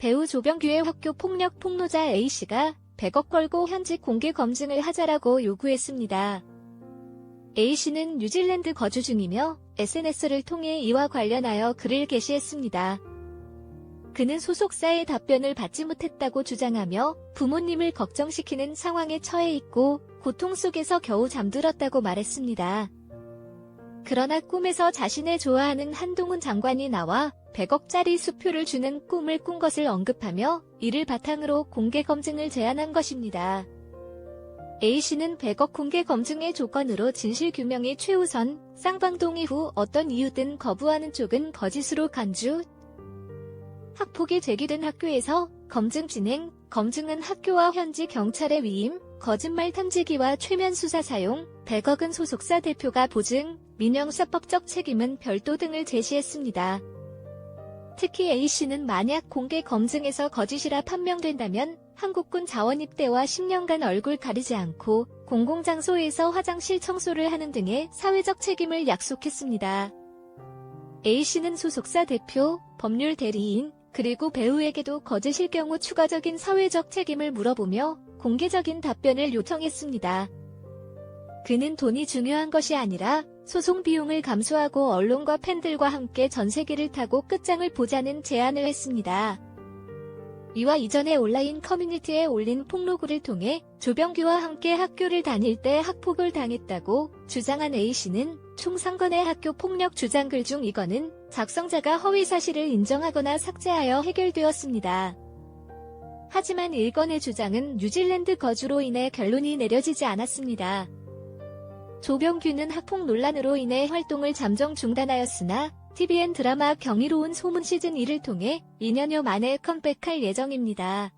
배우 조병규의 학교 폭력 폭로자 A씨가 100억 걸고 현직 공개 검증을 하자라고 요구했습니다. A씨는 뉴질랜드 거주 중이며 SNS를 통해 이와 관련하여 글을 게시했습니다. 그는 소속사의 답변을 받지 못했다고 주장하며 부모님을 걱정시키는 상황에 처해 있고 고통 속에서 겨우 잠들었다고 말했습니다. 그러나 꿈에서 자신을 좋아하는 한동훈 장관이 나와 100억짜리 수표를 주는 꿈을 꾼 것을 언급하며 이를 바탕으로 공개 검증을 제안한 것입니다. A씨는 100억 공개 검증의 조건으로 진실 규명이 최우선, 쌍방동 이후 어떤 이유든 거부하는 쪽은 거짓으로 간주, 학폭이 제기된 학교에서 검증 진행, 검증은 학교와 현지 경찰의 위임, 거짓말 탐지기와 최면 수사 사용, 100억은 소속사 대표가 보증, 민영사법적 책임은 별도 등을 제시했습니다. 특히 A씨는 만약 공개 검증에서 거짓이라 판명된다면 한국군 자원 입대와 10년간 얼굴 가리지 않고 공공장소에서 화장실 청소를 하는 등의 사회적 책임을 약속했습니다. A씨는 소속사 대표, 법률 대리인, 그리고 배우에게도 거짓일 경우 추가적인 사회적 책임을 물어보며 공개적인 답변을 요청했습니다. 그는 돈이 중요한 것이 아니라 소송 비용을 감수하고 언론과 팬들과 함께 전 세계를 타고 끝장을 보자는 제안을 했습니다. 이와 이전에 온라인 커뮤니티에 올린 폭로글을 통해 조병규와 함께 학교를 다닐 때 학폭을 당했다고 주장한 A씨는 총 3건의 학교 폭력 주장글 중 이건은 작성자가 허위 사실을 인정하거나 삭제하여 해결되었습니다. 하지만 1건의 주장은 뉴질랜드 거주로 인해 결론이 내려지지 않았습니다. 조병규는 학폭 논란으로 인해 활동을 잠정 중단하였으나 TVN 드라마 경이로운 소문 시즌 2를 통해 2년여 만에 컴백할 예정입니다.